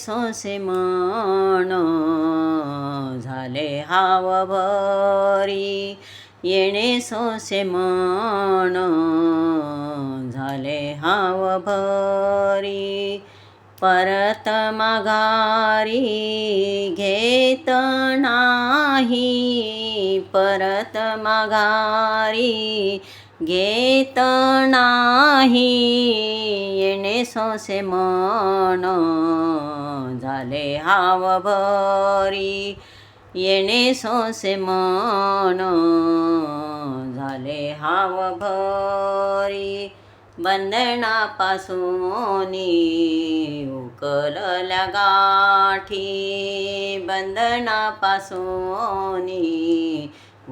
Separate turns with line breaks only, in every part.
सोसे मन झाले हाव भरी येणे सोसे मन झाले हाव भरी परत माघारी घेत नाही. परत माघारी घेत नाही. येणे सोसे मन झाले हाव भरी येणे सोसे मन झाले हाव भरी बंधनापासून उकलल्या गाठी. बंधनापासून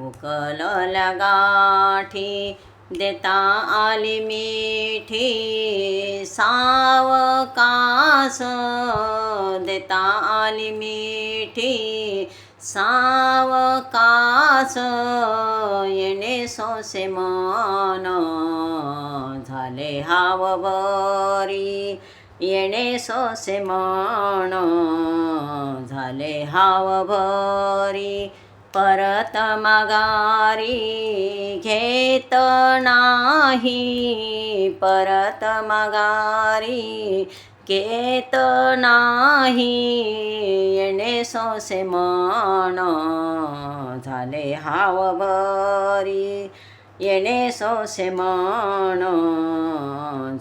उकलल्या गाठी. देता आली मिठी सावकास देता आली मिठी सावकास येणे सोसे मन. झाले हाव बरी येणे सोसे मन. झाले हावभरी. परत मगारी घेत नाही. परत मगारी घेत नाही. येणे सोसे मन झाले हाव भरी येणे सोसे मन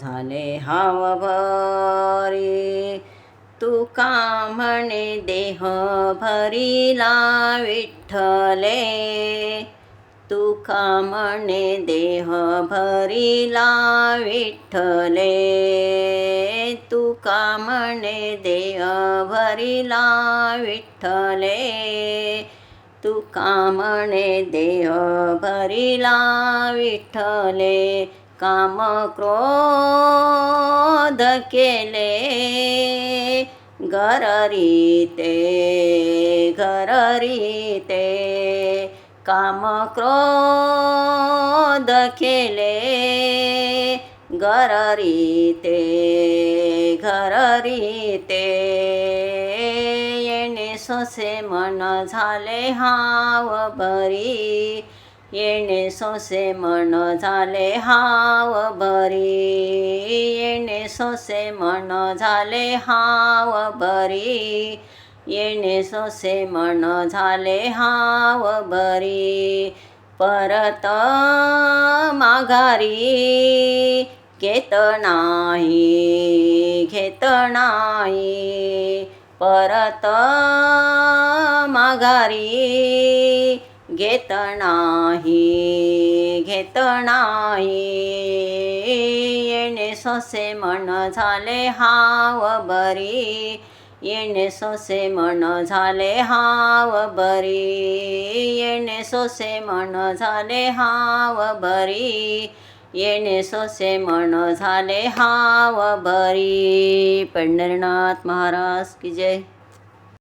झाले हाव तू तुका म्हणे देह भरिला विठ्ठले. तुका म्हणे देह भरिला विठ्ठले. तुका म्हणे देह भरिला विठ्ठले. तुका म्हणे देह भरिला विठ्ठले. काम क्रोध केले घररी ते घररी ते काम क्रोध केले घररी ते घररी ते येणे सोसे मन झाले हाव बरी येणे सोसे मन झाले हाव बरी. येणे सोसे मन झाले हाव बरी. येणे सोसे मन झाले हाव बरी. परत माघारी घेत नाही घेत नाही. परत माघारी घेत नाही घेत नाही. येणे सोसे मन झाले हाव बरी. येणे सोसे मन झाले हाव बरी. येणे सोसे मन झाले हाव बरी. येणे सोसे मन झाले हाव बरी. पंढरनाथ महाराज की जय.